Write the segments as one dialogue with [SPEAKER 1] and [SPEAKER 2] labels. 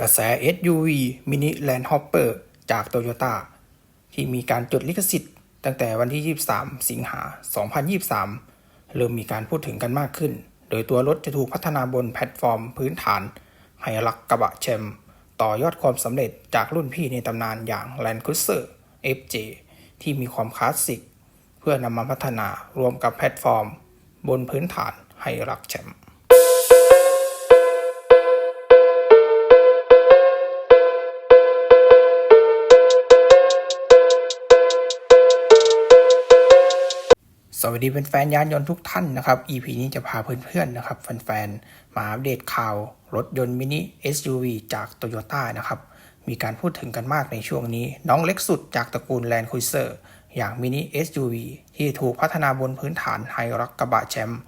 [SPEAKER 1] กระแส SUV Mini Land Hopper จาก Toyota ที่มีการจดลิขสิทธิ์ ตั้งแต่วันที่ 23 สิงหา 2023 เริ่มมีการพูดถึงกันมากขึ้น โดยตัวรถจะถูกพัฒนาบนแพลตฟอร์มพื้นฐานไฮรักกระบะแชมป์ต่อยอดความสำเร็จจากรุ่นพี่ในตำนานอย่าง Land Cruiser FJ ที่มีความคลาสสิก เพื่อนำมาพัฒนารวมกับแพลตฟอร์ม บนพื้นฐานไฮรักแชมป์ สวัสดีเป็นแฟนๆยานยนต์ทุกท่านนะครับ EP นี้จะพาเพื่อนๆนะครับแฟนๆมาอัปเดตข่าว รถยนต์มินิ SUV จาก Toyota นะครับ มีการพูดถึงกันมากในช่วงนี้ น้องเล็กสุดจากตระกูล Land Cruiser อย่างมินิ SUV ที่ถูกพัฒนาบนพื้นฐานไฮรักกระบะแชมป์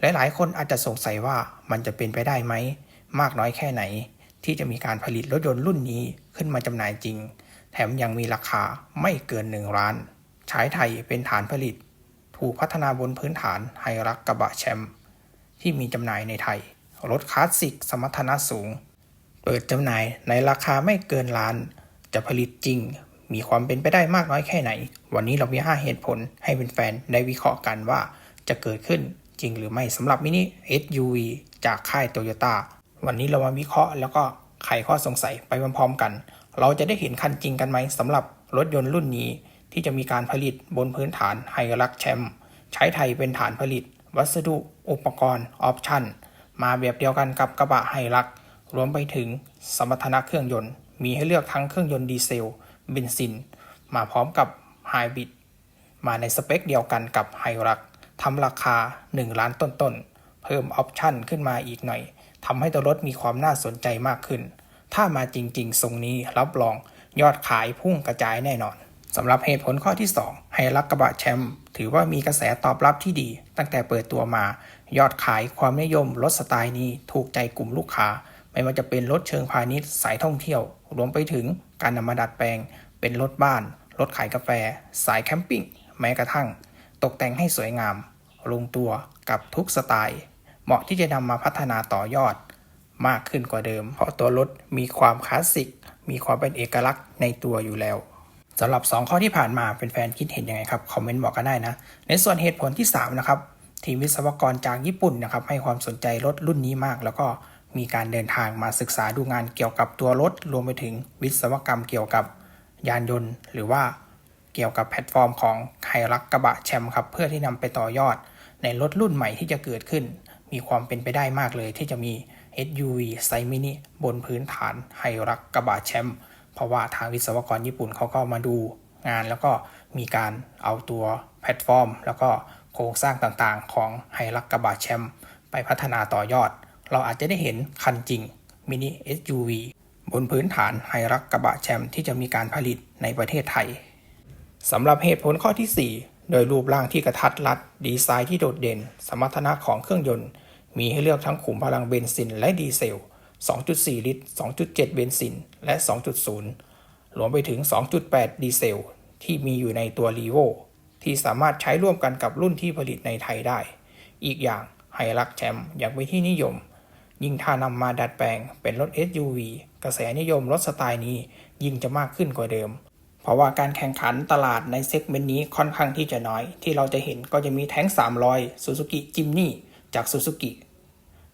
[SPEAKER 1] หลายๆ คนอาจจะสงสัยว่ามันจะเป็นไปได้ไหม มากน้อยแค่ไหน ที่จะมีการผลิตรถยนต์รุ่นนี้ขึ้นมาจำหน่ายจริง แถมยังมีราคาไม่เกิน 1 ล้าน ใช้ไทยเป็นฐานผลิต ถูกพัฒนาบนพื้นฐานไฮรักกระบะแชมป์ที่มีจำหน่ายในไทย รถคลาสสิกสมรรถนะสูง เปิดจำหน่ายในราคาไม่เกินล้าน จะผลิตจริง มีความเป็นไปได้มากน้อยแค่ไหน วันนี้เรามี 5 เหตุผลให้เป็นแฟนได้วิเคราะห์กันว่าจะเกิดขึ้นจริงหรือไม่สำหรับมินิ SUV จากค่ายโตโยต้าวันนี้เรามาวิเคราะห์แล้วก็ไขข้อสงสัยไปพร้อมๆกัน เราจะได้เห็นคันจริงกันไหมสำหรับรถยนต์รุ่นนี้ ที่จะมีการผลิตบนพื้นฐานไฮรักแชมป์ใช้ไทยเป็นฐานผลิต วัสดุ อุปกรณ์ออปชั่น มาแบบเดียวกันกับกระบะไฮรัก รวมไปถึงสมรรถนะเครื่องยนต์ มีให้เลือกทั้งเครื่องยนต์ดีเซลเบนซิน มาพร้อมกับไฮบริดมาในสเปคเดียวกันกับไฮรักทำราคา 1 ล้านต้นๆ เพิ่มออปชั่นขึ้นมาอีกหน่อยทำให้ตัวรถมีความน่าสนใจมากขึ้น ถ้ามาจริงๆ ทรงนี้รับรองยอดขายพุ่งกระจายแน่นอน สำหรับเหตุผลข้อที่ 2 ไฮรักกระบะแชมป์ถือว่ามีกระแสตอบรับที่ดี ตั้งแต่เปิดตัวมา ยอดขายความนิยมรถสไตล์นี้ถูกใจกลุ่มลูกค้า ไม่ว่าจะเป็นรถเชิงพาณิชย์สายท่องเที่ยว รวมไปถึงการนำมาดัดแปลง เป็นรถบ้าน รถขายกาแฟ สายแคมปิ้ง แม้กระทั่ง ตกแต่งให้สวยงาม ลงตัวกับทุกสไตล์ เหมาะที่จะนำมาพัฒนาต่อยอด มากขึ้นกว่าเดิม เพราะตัวรถมีความคลาสสิก มีความเป็นเอกลักษณ์ในตัวอยู่แล้ว สำหรับ 2 ข้อที่ผ่านมาเป็นแฟนคิดเห็นยังไงครับคอมเมนต์บอกกันได้นะ ในส่วนเหตุผลที่ 3 นะครับ ทีมวิศวกรจากญี่ปุ่นนะครับให้ความสนใจรถรุ่นนี้มาก แล้วก็มีการเดินทางมาศึกษาดูงานเกี่ยวกับตัวรถ รวมไปถึงวิศวกรรมเกี่ยวกับยานยนต์ หรือว่าเกี่ยวกับแพลตฟอร์มของไฮรักกระบะแชมป์ครับเพื่อที่นำไปต่อยอด ในรถรุ่นใหม่ที่จะเกิดขึ้น มีความเป็นไปได้มากเลยที่จะมี SUV ไซมินิบนพื้นฐานไฮรักกระบะแชมป์ เพราะว่าทางวิศวกรญี่ปุ่นเขาก็มาดูงาน แล้วก็มีการเอาตัวแพลตฟอร์ม แล้วก็โครงสร้างต่างๆ ของไฮรักกระบะแชมป์ไปพัฒนาต่อยอด เราอาจจะได้เห็นคันจริงมินิ SUV บนพื้นฐานไฮรักกระบะแชมป์ที่จะมีการผลิตในประเทศไทยสำหรับเหตุผลข้อที่ 4 โดยรูปร่างที่กระทัดรัด ดีไซน์ที่โดดเด่น สมรรถนะของเครื่องยนต์ มีให้เลือกทั้งขุมพลังเบนซินและดีเซล 2.4 ลิตร 2.7 เบนซิน และ 2.0 รวมไปถึง 2.8 ดีเซล ที่มีอยู่ในตัว r ีโวที่สามารถใช้ร่วมกันกับรุ่นที่ผลิตในไทยได้ อีกอย่างไฮรักแชมป์ยังเป็นที่นิยม ยิ่งถ้านำมาดัดแปลงเป็นรถ SUV กระแสนิยมรถสไตล์นี้ยิ่งจะมากขึ้นกว่าเดิม เพราะว่าการแข่งขันตลาดในเซกเมนต์นี้ค่อนข้างที่จะน้อย ที่เราจะเห็นก็จะมีแท้ง 300 Suzuki Jimny จาก Suzuki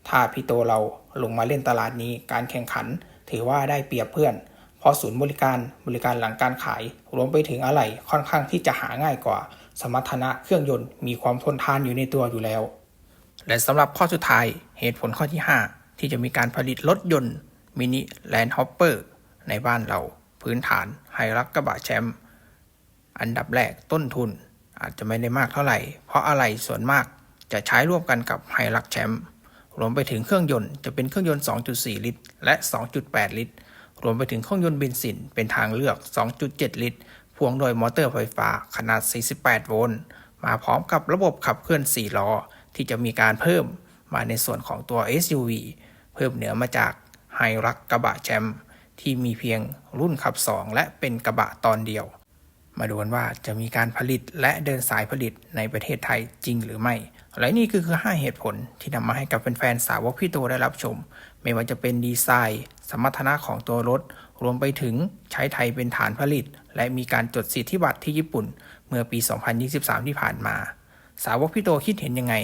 [SPEAKER 1] ถ้าพี่โตเรา ลงมาเล่นตลาดนี้การแข่งขัน ถือว่าได้เปรียบเพื่อน เพราะศูนย์บริการบริการหลังการขาย รวมไปถึงอะไหล่ค่อนข้างที่จะหาง่ายกว่า สมรรถนะเครื่องยนต์มีความทนทานอยู่ในตัวอยู่แล้ว และสำหรับข้อสุดท้ายเหตุผลข้อที่ 5 ที่จะมีการผลิตรถยนต์มินิแลนด์ฮอปเปอร์ในบ้านเรา พื้นฐานไฮรักกระบะแชมป์อันดับแรกต้นทุนอาจจะไม่ได้มากเท่าไหร่ เพราะอะไหล่ส่วนมากจะใช้ร่วมกันกับไฮรักแชมป์ รวมไปถึงเครื่องยนต์จะเป็นเครื่องยนต์ 2.4 ลิตร และ 2.8 ลิตร รวมไปถึงเครื่องยนต์เบนซินเป็นทางเลือก 2.7 ลิตร พ่วงโดยมอเตอร์ไฟฟ้าขนาด 48 โวลต์ มาพร้อมกับระบบขับเคลื่อน 4 ล้อ ที่จะมีการเพิ่มมาในส่วนของตัว SUV เพิ่มเหนือมาจากไฮรักกระบะแชมป์ที่มีเพียงรุ่นขับ 2 และเป็นกระบะตอนเดียว มาดูกันว่าจะมีการผลิตและเดินสายผลิตในประเทศไทยจริงหรือไม่ และนี่คือคือ 5 เหตุผลที่นำมาให้กับแฟนๆสาวกพี่โตได้รับชม ไม่ว่าจะเป็นดีไซน์ สมรรถนะของตัวรถ รวมไปถึงใช้ไทยเป็นฐานผลิต และมีการจดสิทธิบัตรที่ญี่ปุ่น เมื่อปี 2023 ที่ผ่านมา สาวกพี่โตคิดเห็นยังไง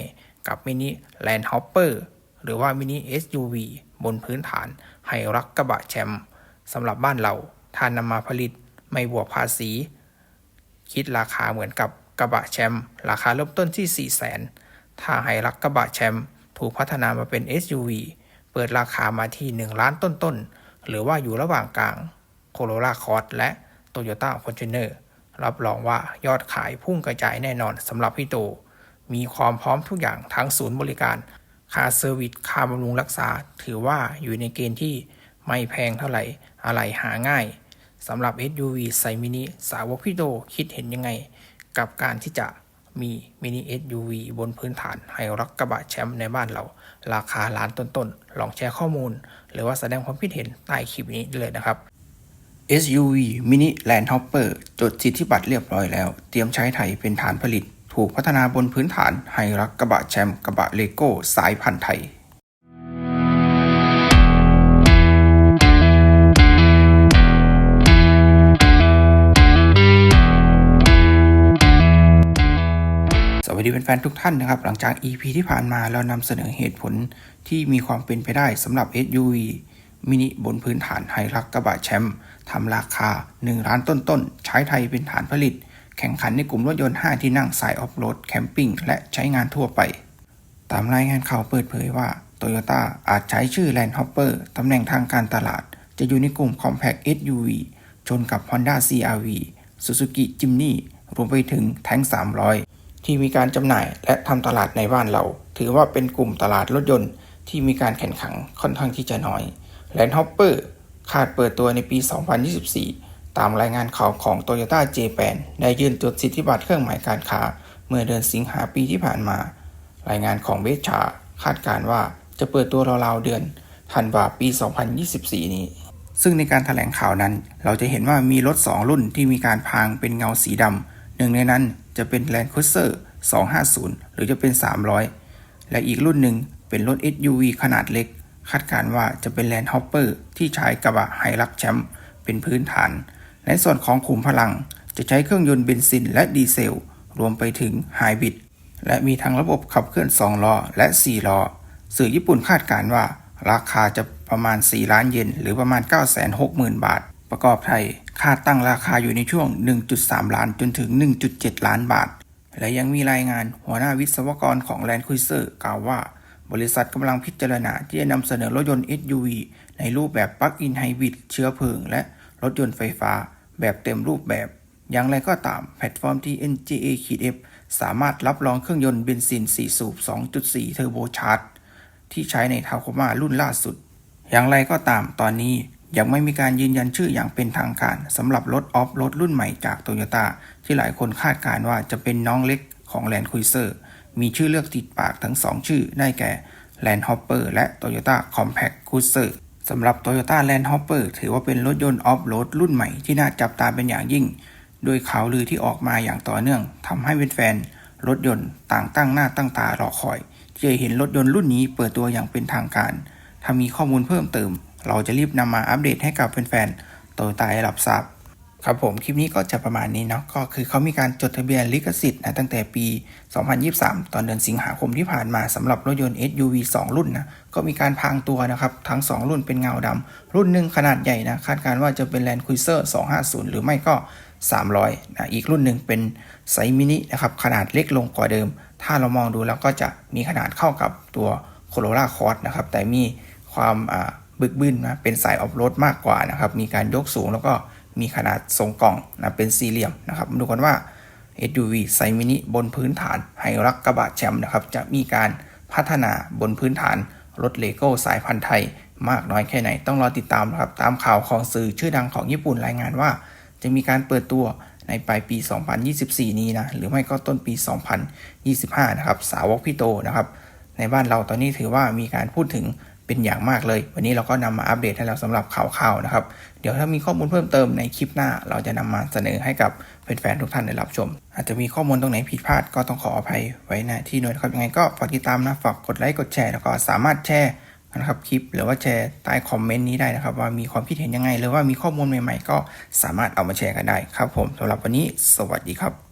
[SPEAKER 1] กับมินิแลนด์ฮอปเปอร์หรือว่ามินิ SUV บนพื้นฐานไฮรักกระบะแชมป์สำหรับบ้านเราถ้านำมาผลิตไม่บวกภาษี คิดราคาเหมือนกับกระบะแชมป์ราคาเริ่มต้นที่ 4 0 0 0 0 0 ถ้าไฮรักกระบะแชมป์ถูกพัฒนามาเป็น SUV เปิดราคามาที่ 1 ล้านต้นๆ หรือว่าอยู่ระหว่างกลาง Corolla Cross และ Toyota Fortuner รับรองว่ายอดขายพุ่งกระจายแน่นอนสำหรับพี่โต มีความพร้อมทุกอย่างทั้งศูนย์บริการค่าเซอร์วิสค่าบำรุงรักษา ถือว่าอยู่ในเกณฑ์ที่ไม่แพงเท่าไหร่ อะไรหาง่ายสำหรับ SUV ไซมินิสาวกพี่โตคิดเห็นยังไง กับการที่จะ มีมินิ SUV บนพื้นฐานไฮรักกระบะแชมป์ในบ้านเรา ราคาล้านต้นๆ ลองแชร์ข้อมูล หรือว่าแสดงความคิดเห็นใต้คลิปนี้ได้เลยนะครับ SUV Mini Land Hopper จดสิทธิบัตรเรียบร้อยแล้ว เตรียมใช้ไทยเป็นฐานผลิต ถูกพัฒนาบนพื้นฐานไฮรักกระบะแชมป์กระบะเลโก้สายพันธุ์ไทย สวัสดีแฟนๆทุกท่านนะครับ หลังจาก EP ที่ผ่านมาเรานำเสนอเหตุผลที่มีความเป็นไปได้สำหรับ SUV มินิบนพื้นฐานไฮรักกระบะแชมป์ทำราคา 1 ล้านต้นๆ ใช้ไทยเป็นฐานผลิต แข่งขันในกลุ่มรถยนต์ 5 ที่นั่งสายออฟโรดแคมปิ้งและใช้งานทั่วไป ตามรายงานข่าวเปิดเผยว่า Toyota อาจใช้ชื่อ Land Hopper ตำแหน่งทางการตลาด จะอยู่ในกลุ่ม Compact SUV ชนกับ Honda CRV Suzuki Jimny รวมไปถึง Tank 300 ที่มีการจำหน่ายและทำตลาดในบ้านเรา ถือว่าเป็นกลุ่มตลาดรถยนต์ที่มีการแข่งขันค่อนข้างที่จะน้อย Land Hopper คาดเปิดตัวในปี 2024 ตามรายงานข่าวของ Toyota Japan ได้ยื่นจดสิทธิบัตรเครื่องหมายการค้า เมื่อเดือนสิงหาปีที่ผ่านมา รายงานของเบชชาคาดการว่าจะเปิดตัวราวๆเดือนธันวาปี 2024 นี้ ซึ่งในการถแถลงข่าวนั้น เราจะเห็นว่ามีรถ 2 รุ่นที่มีการพรางเป็นเงาสีดำหนึ่งในนั้น จะเป็น Land Cruiser 250 หรือจะเป็น 300 และอีกรุ่นหนึ่งเป็นรถ SUV ขนาดเล็ก คาดการว่าจะเป็น Land Hopper ที่ใช้กระบะไฮรักแชมป์เป็นพื้นฐาน ในส่วนของขุมพลังจะใช้เครื่องยนต์เบนซินและดีเซล รวมไปถึงไฮบริดและมีทั้งระบบขับเคลื่อน 2 ล้อ และ 4 ล้อ สื่อญี่ปุ่นคาดการว่า ราคาจะประมาณ 4 ล้านเยนหรือประมาณ 960,000 บาท ประกอบไทย คาดตั้งราคาอยู่ในช่วง 1.3 ล้านจนถึง 1.7 ล้านบาท และยังมีรายงานหัวหน้าวิศวกรของ Land Cruiser กล่าวว่า บริษัทกำลังพิจารณาที่จะนำเสนอรถยนต์ SUV ในรูปแบบปลั๊กอินไฮบริดเชื้อเพลิง และรถยนต์ไฟฟ้า แบบเต็มรูปแบบ อย่างไรก็ตามแพลตฟอร์มที่ NJA-F สามารถรับรองเครื่องยนต์เบนซิน 4 สูบ 2.4 เทอร์โบชาร์จที่ใช้ในทาโคมารุ่นล่าสุด อย่างไรก็ตามตอนนี้ ยังไม่มีการยืนยันชื่ออย่างเป็นทางการสำหรับรถออฟโรดรุ่นใหม่จากโตโยต้าที่หลายคนคาดการณ์ว่าจะเป็นน้องเล็กของ Land Cruiser มีชื่อเลือกติดปากทั้ง 2 ชื่อได้แก่ Land Hopper และ Toyota Compact Cruiser สำหรับ Toyota Land Hopper ถือว่าเป็นรถยนต์ออฟโรดรุ่นใหม่ที่น่าจับตาเป็นอย่างยิ่ง โดยข่าวลือที่ออกมาอย่างต่อเนื่องทำให้เป็นแฟนๆรถยนต์ต่างตั้งหน้าตั้งตารอคอยที่จะเห็นรถยนต์รุ่นนี้เปิดตัวอย่างเป็นทางการ ถ้ามีข้อมูลเพิ่มเติม เราจะรีบนำมาอัปเดตให้กับแฟนๆโตโยต้าให้รับทราบครับผมคลิปนี้ก็จะประมาณนี้เนาะก็คือเขามีการจดทะเบียนลิขสิทธิ์นะตั้งแต่ปี 2023 ตอนเดือนสิงหาคมที่ผ่านมาสำหรับรถยนต์ SUV 2 รุ่นนะก็มีการพรางตัวนะครับ ทั้ง 2 รุ่นเป็นเงาดำรุ่นหนึ่งขนาดใหญ่นะคาดการณ์ว่าจะเป็น Land Cruiser 250 หรือไม่ก็ 300นะอีกรุ่นหนึ่งเป็นไซส์มินินะครับขนาดเล็กลงกว่าเดิม ถ้าเรามองดูแล้วก็จะมีขนาดเข้ากับตัว Corolla Cross นะครับแต่มีความอ่า บึกบึนนะเป็นสายออฟโรดมากกว่านะครับมีการยกสูงแล้วก็มีขนาดทรงกล่องนะเป็นสี่เหลี่ยมนะครับมาดูกันว่า SUV ไซมินิบนพื้นฐานไฮรักกระบะแชมป์นะครับจะมีการพัฒนาบนพื้นฐานรถเลโก้สายพันธุ์ไทยมากน้อยแค่ไหนต้องรอติดตามนะครับตามข่าวของสื่อชื่อดังของญี่ปุ่นรายงานว่า จะมีการเปิดตัวในปลายปี 2024 นี้นะหรือไม่ก็ต้นปี 2025 นะครับสาวกพี่โตนะครับในบ้านเราตอนนี้ถือว่ามีการพูดถึง เป็นอย่างมากเลย วันนี้เราก็นำมาอัปเดตให้เราสำหรับข่าวๆนะครับ เดี๋ยวถ้ามีข้อมูลเพิ่มเติมในคลิปหน้า เราจะนำมาเสนอให้กับแฟนๆทุกท่านได้รับชม อาจจะมีข้อมูลตรงไหนผิดพลาดก็ต้องขออภัยไว้ณที่นี้นะครับยังไงก็ฝากติดตามนะฝากกดไลค์กดแชร์แล้วก็สามารถแชร์นะครับคลิปหรือว่าแชร์ใต้คอมเมนต์นี้ได้นะครับ ว่ามีความคิดเห็นยังไง หรือว่ามีข้อมูลใหม่ๆ ก็สามารถเอามาแชร์กันได้ครับผมสำหรับวันนี้ สวัสดีครับ